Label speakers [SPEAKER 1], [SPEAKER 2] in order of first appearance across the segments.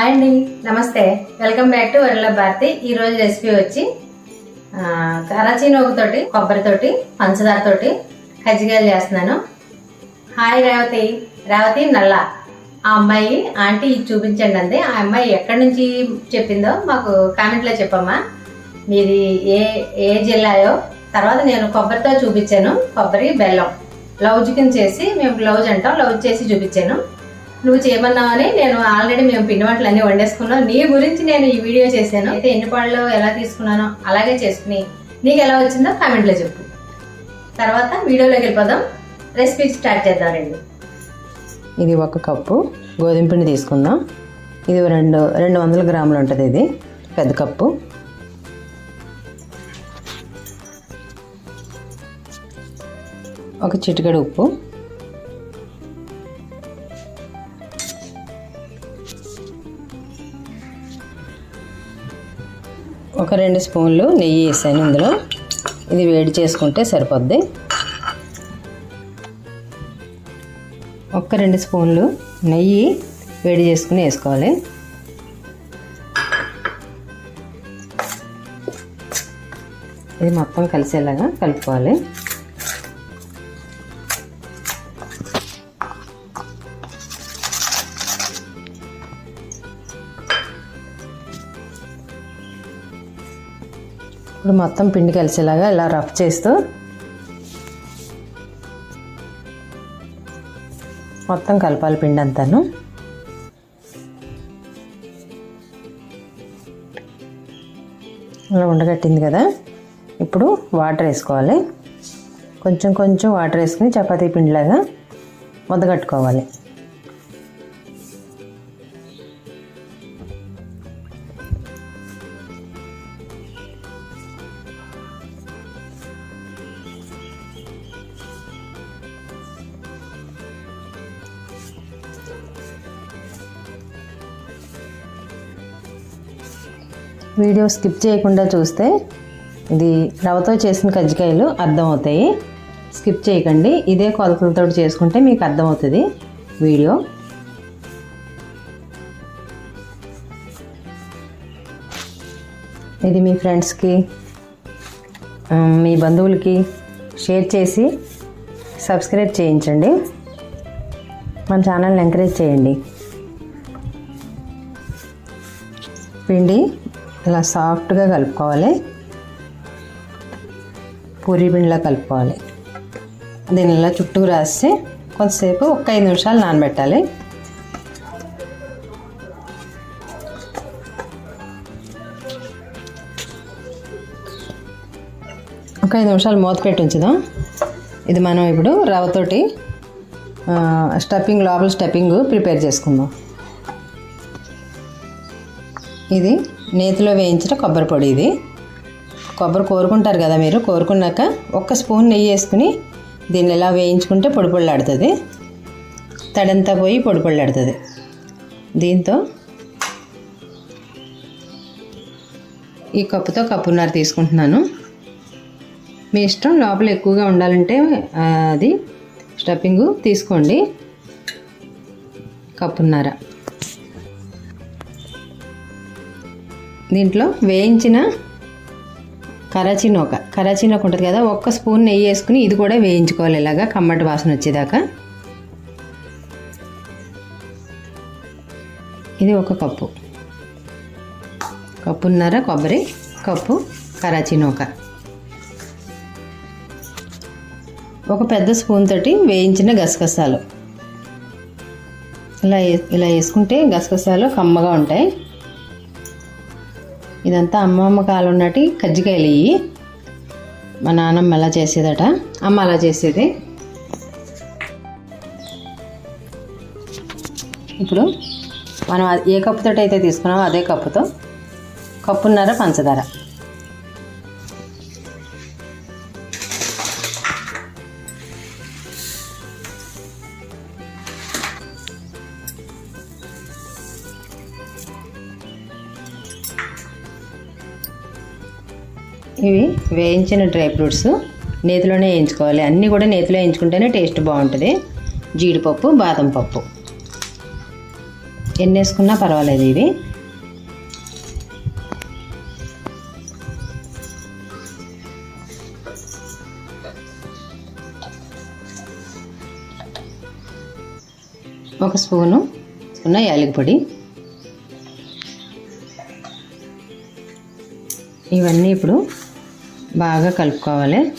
[SPEAKER 1] Hi అండి నమస్తే. Welcome back to Varala Bharathi ఈ రోజు రెసిపీ వచ్చి కరాచీ నోగుతోటి కొబ్బరితోటి పంచదారతోటి కజ్జికాయలు చేస్తున్నాను. హాయ్ రేవతి రేవతి నల్ల ఆ అమ్మాయి ఆంటీ ఇది చూపించండి అంది. ఆ అమ్మాయి ఎక్కడి నుంచి చెప్పిందో మాకు కామెంట్లో చెప్పమ్మా. మీది ఏ ఏ జిల్లాయో. తర్వాత నేను కొబ్బరితో చూపించాను. కొబ్బరి బెల్లం. లౌజ్ కింద చేసి మేము లౌజ్ అంటాం. లౌజ్ చేసి చూపించాను. నువ్వు చేయమన్నావని నేను ఆల్రెడీ మేము పిండి వంటలు అన్నీ వండేసుకున్నాం. నీ గురించి నేను ఈ వీడియో చేశాను. అయితే ఎన్ని పళ్ళు ఎలా తీసుకున్నానో అలాగే చేసుకుని నీకు ఎలా వచ్చిందో కామెంట్లో చెప్పు. తర్వాత వీడియోలోకి వెళ్ళిపోదాం. రెసిపీ స్టార్ట్ చేద్దామండి
[SPEAKER 2] ఇది ఒక కప్పు గోధుమ పిండి తీసుకుందాం. ఇది రెండు రెండు వందల గ్రాములు ఉంటుంది ఇది. పెద్ద కప్పు. ఒక చిటికెడు ఉప్పు. ఒక రెండు స్పూన్లు నెయ్యి వేసాను ఇందులో. ఇది వేడి చేసుకుంటే సరిపోద్ది. ఒక్క రెండు స్పూన్లు నెయ్యి వేడి చేసుకుని వేసుకోవాలి. ఇది మొత్తం కలిసేలాగా కలుపుకోవాలి. ఇప్పుడు మొత్తం పిండి కలిసేలాగా ఇలా రఫ్ చేస్తూ మొత్తం కలపాలి పిండి అంతాను. అలా ఉండగట్టింది కదా. ఇప్పుడు వాటర్ వేసుకోవాలి. కొంచెం కొంచెం వాటర్ వేసుకుని చపాతీ పిండిలాగా ముద్దగట్టుకోవాలి. వీడియో స్కిప్ చేయకుండా చూస్తే ఇది రవ్వతో చేసిన కజ్జికాయలు అర్థమవుతాయి. స్కిప్ చేయకండి. ఇదే కొలతలతో చేసుకుంటే మీకు అర్థమవుతుంది వీడియో. ఇది మీ ఫ్రెండ్స్కి మీ బంధువులకి షేర్ చేసి సబ్స్క్రైబ్ చేయించండి. మన ఛానల్ని ఎంకరేజ్ చేయండి. పిండి ఇలా సాఫ్ట్గా కలుపుకోవాలి. పూరి పిండిలా కలుపుకోవాలి. దీని ఇలా చుట్టూ రాసి కొంతసేపు ఒక ఐదు నిమిషాలు నానబెట్టాలి. ఒక ఐదు నిమిషాలు మూత పెట్టి ఉంచుదాం. ఇది మనం ఇప్పుడు రవ్వతోటి స్టఫింగ్ లోపల స్టఫింగ్ ప్రిపేర్ చేసుకుందాం. ఇది నేతిలో వేయించిన కొబ్బరి పొడి ఇది. కొబ్బరి కోరుకుంటారు కదా మీరు కోరుకున్నాక ఒక్క స్పూన్ నెయ్యి వేసుకుని దీన్ని ఇలా వేయించుకుంటే పొడి పొళ్ళాడుతుంది. తడంతా పోయి పొడి పొళ్ళాడుతుంది. దీంతో ఈ కప్పుతో కప్పున్నర తీసుకుంటున్నాను. మీ ఇష్టం లోపల ఎక్కువగా ఉండాలంటే అది స్టఫింగ్ తీసుకోండి. కప్పున్నర. దీంట్లో వేయించిన కరాచీ నూక కరాచీ నూక ఉంటుంది కదా ఒక్క స్పూన్ నెయ్యి వేసుకుని ఇది కూడా వేయించుకోవాలి ఇలాగా కమ్మటి వాసన వచ్చేదాకా. ఇది ఒక కప్పు. కప్పున్నర కొబ్బరి కప్పు కరాచీ నూక ఒక పెద్ద స్పూన్ తోటి వేయించిన గసగసాలు. ఇలా వే- ఇలా వేసుకుంటే గసగసాలు కమ్మగా ఉంటాయి. ఇదంతా అమ్మమ్మ కాలం నాటి కజ్జికాయలు ఇవి మా నాన్నమ్మ ఎలా చేసేదట. అమ్మ అలా చేసేది. ఇప్పుడు మనం ఏ కప్పుతో అయితే తీసుకున్నామో అదే కప్పుతో కప్పున్నర పంచదార. ఇవి వేయించిన డ్రై ఫ్రూట్స్. నేతిలోనే వేయించుకోవాలి. అన్నీ కూడా నేతిలో వేయించుకుంటేనే టేస్ట్ బాగుంటుంది. జీడిపప్పు బాదం పప్పు. ఎన్ని వేసుకున్నా పర్వాలేదు ఇవి. ఒక స్పూను ఉన్న యాలకి పొడి. ఇవన్నీ ఇప్పుడు బాగా కలుపుకోవాలి.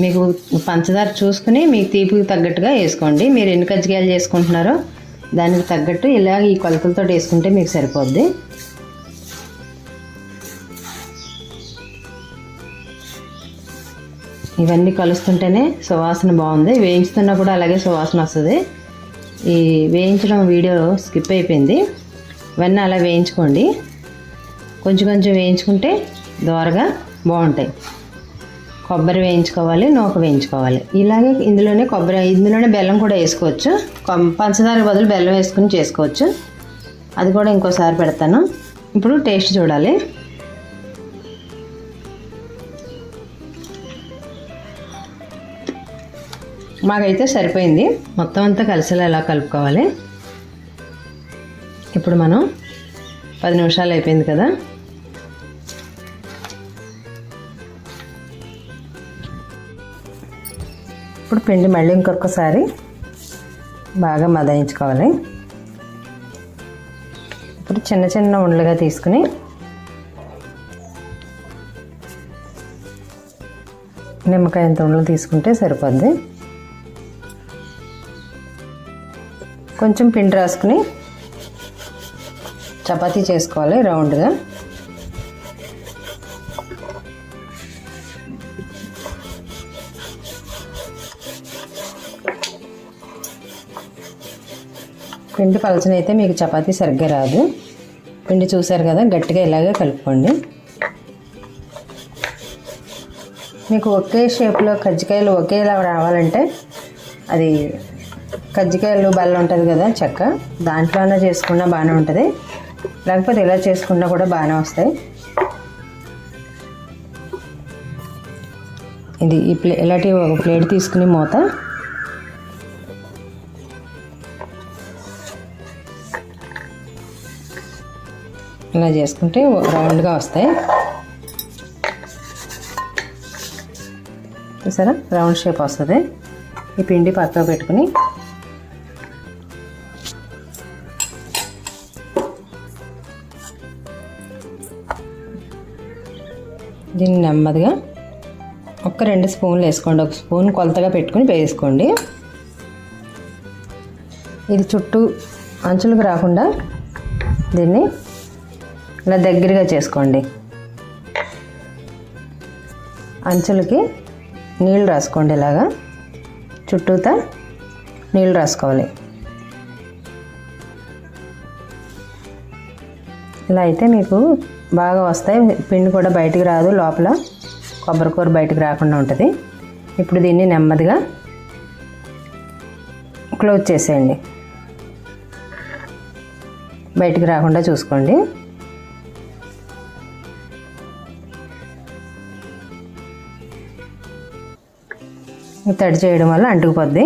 [SPEAKER 2] మీకు పంచదార చూసుకుని మీకు తీపికి తగ్గట్టుగా వేసుకోండి. మీరు ఎన్ని కజ్జికాయలు చేసుకుంటున్నారో దానికి తగ్గట్టు ఇలా ఈ కొలతలతో వేసుకుంటే మీకు సరిపోద్ది. ఇవన్నీ కలుస్తుంటేనే సువాసన బాగుంది. వేయించుతున్నా కూడా అలాగే సువాసన వస్తుంది. ఈ వేయించడం వీడియో స్కిప్ అయిపోయింది. ఇవన్నీ అలా వేయించుకోండి. కొంచెం కొంచెం వేయించుకుంటే దోరగా బాగుంటాయి. కొబ్బరి వేయించుకోవాలి నూక వేయించుకోవాలి. ఇలాగే ఇందులోనే కొబ్బరి ఇందులోనే బెల్లం కూడా వేసుకోవచ్చు. కొం- పంచదార బదులు బెల్లం వేసుకుని చేసుకోవచ్చు. అది కూడా ఇంకోసారి పెడతాను. ఇప్పుడు టేస్ట్ చూడాలి. మాకైతే సరిపోయింది. మొత్తం అంతా కలిసేలా ఎలా కలుపుకోవాలి? ఇప్పుడు మనం పది నిమిషాలు అయిపోయింది కదా? ఇప్పుడు పిండి మళ్ళీ ఇంకొకసారి బాగా మదాయించుకోవాలి. ఇప్పుడు చిన్న చిన్న ఉండలుగా తీసుకుని నిమ్మకాయ ఎంత ఉండలు తీసుకుంటే సరిపోద్ది. కొంచెం పిండి రాసుకుని చపాతీ చేసుకోవాలి రౌండ్గా. పిండి పలచనైతే మీకు చపాతీ సరిగ్గా రాదు. పిండి చూసారు కదా గట్టిగా ఇలాగే కలుపుకోండి. మీకు ఒకే షేప్లో కజ్జికాయలు ఒకేలా రావాలంటే అది కజ్జికాయలు బెల్లం ఉంటుంది కదా చెక్క. దాంట్లోనే చేసుకున్నా బాగానే ఉంటుంది. లేకపోతే ఇలా చేసుకున్నా కూడా బాగానే వస్తాయి. ఇది ఈ ప్లే ఇలాంటి ఒక ప్లేట్ తీసుకుని మూత ఇలా చేసుకుంటే రౌండ్గా వస్తాయి. చూసారా? రౌండ్ షేప్ వస్తుంది. ఈ పిండి పక్కకు పెట్టుకుని దీన్ని నెమ్మదిగా ఒక రెండు స్పూన్లు వేసుకోండి. ఒక స్పూన్ కొలతగా పెట్టుకుని వేసుకోండి. ఇది చుట్టూ అంచులకు రాకుండా దీన్ని ఇలా దగ్గరగా చేసుకోండి. అంచులకి నీళ్ళు రాసుకోండి ఇలాగా. చుట్టూతా నీళ్ళు రాసుకోవాలి. ఇలా అయితే మీకు బాగా వస్తాయి. పిండి కూడా బయటికి రాదు లోపల కొబ్బరికూర బయటికి రాకుండా ఉంటుంది. ఇప్పుడు దీన్ని నెమ్మదిగా క్లోజ్ చేసేయండి. బయటికి రాకుండా చూసుకోండి. తడి చేయడం వల్ల అంటుకుపోద్ది.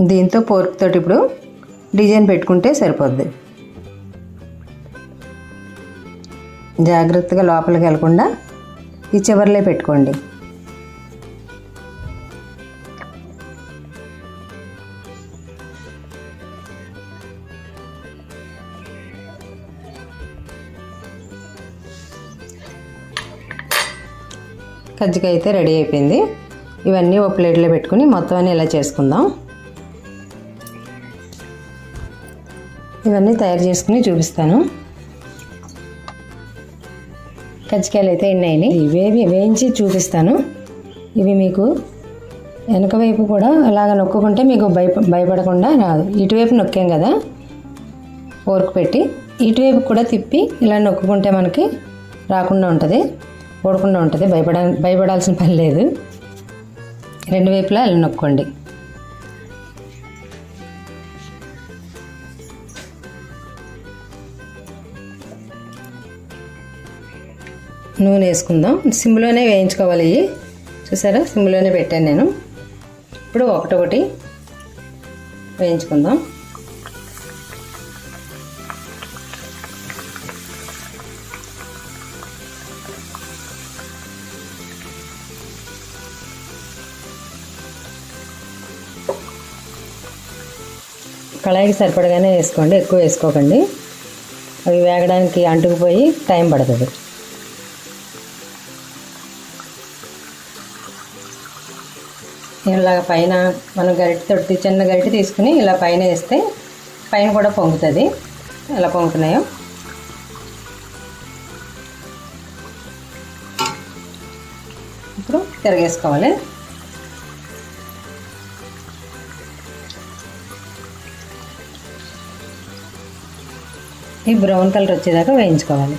[SPEAKER 2] దీంతో పోర్క్ తోటి ఇప్పుడు డిజైన్ పెట్టుకుంటే సరిపోద్ది. జాగ్రత్తగా లోపలికి వెళ్ళకుండా ఈ చివరిలో పెట్టుకోండి. కజ్జికాయ అయితే రెడీ అయిపోయింది. ఇవన్నీ ఒక ప్లేట్లో పెట్టుకుని మొత్తం అన్నీ ఇలా చేసుకుందాం. ఇవన్నీ తయారు చేసుకుని చూపిస్తాను. కజ్జికాయలు అయితే ఎన్ని అయినాయి ఇవేవి వేయించి చూపిస్తాను. ఇవి మీకు వెనక వైపు కూడా అలాగ నొక్కుకుంటే మీకు భయ భయపడకుండా రాదు. ఇటువైపు నొక్కాం కదా? ఫోర్క్ పెట్టి ఇటువైపు కూడా తిప్పి ఇలా నొక్కుకుంటే మనకి రాకుండా ఉంటుంది. ఓడకుండా ఉంటుంది. భయపడ భయపడాల్సిన పని లేదు. రెండు వైపులా ఇలా నొక్కండి. నూనె వేసుకుందాం. సిమ్లోనే వేయించుకోవాలి. ఇవి చూసారా? సిమ్లోనే పెట్టాను నేను. ఇప్పుడు ఒకటొకటి వేయించుకుందాం. కళాయికి సరిపడగానే వేసుకోండి ఎక్కువ వేసుకోకండి. అవి వేగడానికి అంటుకుపోయి టైం పడుతుంది. ఇలాగ పైన మనం గరిటె తొట్టి చిన్న గరిటె తీసుకుని ఇలా పైన వేస్తే పైన కూడా పొంగుతుంది. ఎలా పొంగుతున్నాయో. ఇప్పుడు తిరగేసుకోవాలి. ఈ బ్రౌన్ కలర్ వచ్చేదాకా వేయించుకోవాలి.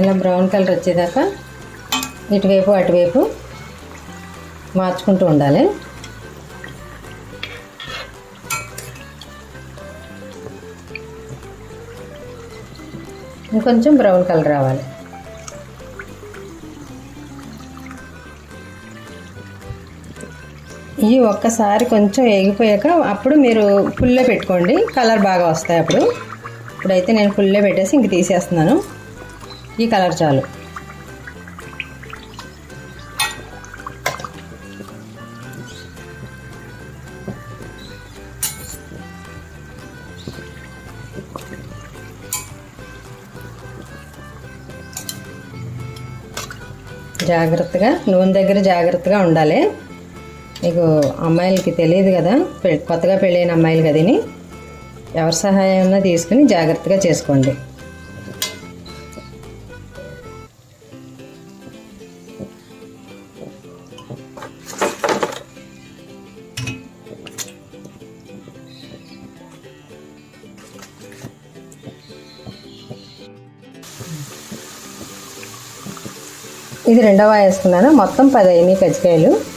[SPEAKER 2] ఇలా బ్రౌన్ కలర్ వచ్చేదాకా ఇటువైపు అటువైపు మార్చుకుంటూ ఉండాలి. ఇంకొంచెం బ్రౌన్ కలర్ రావాలి. ఇవి ఒక్కసారి కొంచెం ఎగిపోయాక అప్పుడు మీరు ఫుల్లే పెట్టుకోండి. కలర్ బాగా వస్తాయి అప్పుడు. ఇప్పుడైతే నేను ఫుల్లే పెట్టేసి ఇంక తీసేస్తున్నాను. ఈ కలర్ చాలు. జాగ్రత్తగా నూనె దగ్గర జాగ్రత్తగా ఉండాలి. మీకు అమ్మాయిలకి తెలియదు కదా? పె- కొత్తగా పెళ్ళైన అమ్మాయిలు కదని ఎవరి సహాయం తీసుకుని జాగ్రత్తగా చేసుకోండి. ఇది రెండవ వేసుకున్నాను మొత్తం పది అయినాయి కజ్జికాయలు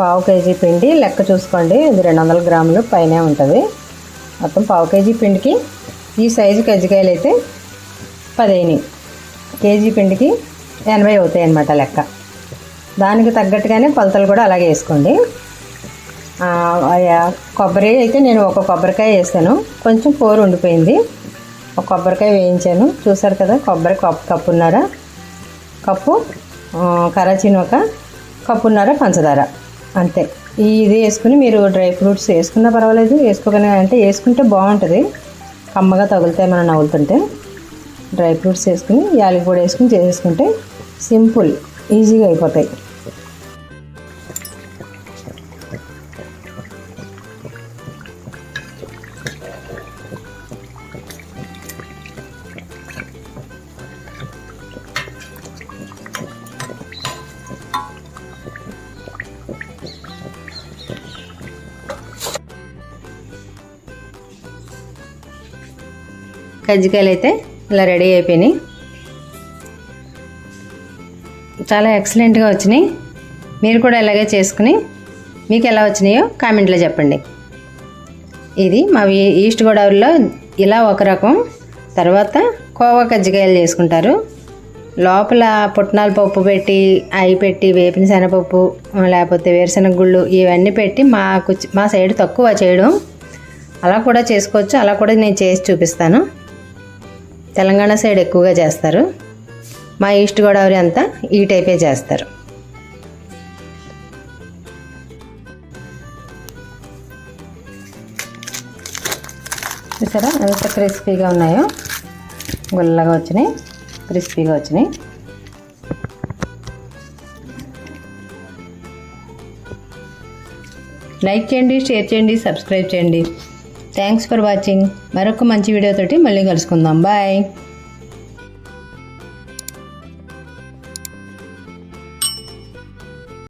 [SPEAKER 2] పావు కేజీ పిండి లెక్క చూసుకోండి. ఇది రెండు వందల గ్రాములు పైనే ఉంటుంది. మొత్తం పావు కేజీ పిండికి ఈ సైజు కజ్జికాయలు అయితే పదిహేను. కేజీ పిండికి ఎనభై అవుతాయి అన్నమాట లెక్క. దానికి తగ్గట్టుగానే కొలతలు కూడా అలాగే వేసుకోండి. కొబ్బరి అయితే నేను ఒక కొబ్బరికాయ వేసాను. కొంచెం కూర ఉండిపోయింది. ఒక కొబ్బరికాయ వేయించాను. చూసారు కదా కొబ్బరి కప్పు కప్పున్నర కప్పు కరాచిన కరాచీని ఒక కప్పున్నర పంచదార. అంతే. ఇది వేసుకుని మీరు డ్రై ఫ్రూట్స్ వేసుకున్నా పర్వాలేదు. వేసుకోకనే అంటే వేసుకుంటే బాగుంటుంది. కమ్మగా తగులుతాయి మనం నవ్వులుతుంటే. డ్రై ఫ్రూట్స్ వేసుకుని యాలకి పొడి వేసుకుని చేసేసుకుంటే సింపుల్ ఈజీగా అయిపోతాయి. కజ్జికాయలు అయితే ఇలా రెడీ అయిపోయినాయి. చాలా ఎక్సలెంట్గా వచ్చినాయి. మీరు కూడా ఇలాగే చేసుకుని మీకు ఎలా వచ్చినాయో కామెంట్లో చెప్పండి. ఇది మా ఈ- ఈస్ట్ గోదావరిలో ఇలా ఒక రకం తర్వాత కోవా కజ్జికాయలు చేసుకుంటారు. లోపల పుట్నాల పప్పు పెట్టి అవి పెట్టి వేపిన శనగపప్పు లేకపోతే వేరుశనగ గుళ్ళు ఇవన్నీ పెట్టి మాకు మా సైడ్ తక్కువ చేయడం. అలా కూడా చేసుకోవచ్చు అలా కూడా నేను చేసి చూపిస్తాను. తెలంగాణ సైడ్ ఎక్కువగా చేస్తారు. మా ఈస్ట్ గోదావరి అంతా ఈ టైపే చేస్తారు. చూసారా? ఎంత క్రిస్పీగా ఉన్నాయో. గుల్లగా వచ్చినాయి. క్రిస్పీగా వచ్చినాయి. లైక్ చేయండి షేర్ చేయండి సబ్స్క్రైబ్ చేయండి. థ్యాంక్స్ ఫర్ వాచింగ్ మరొక మంచి వీడియోతోటి మళ్ళీ కలుసుకుందాం. బాయ్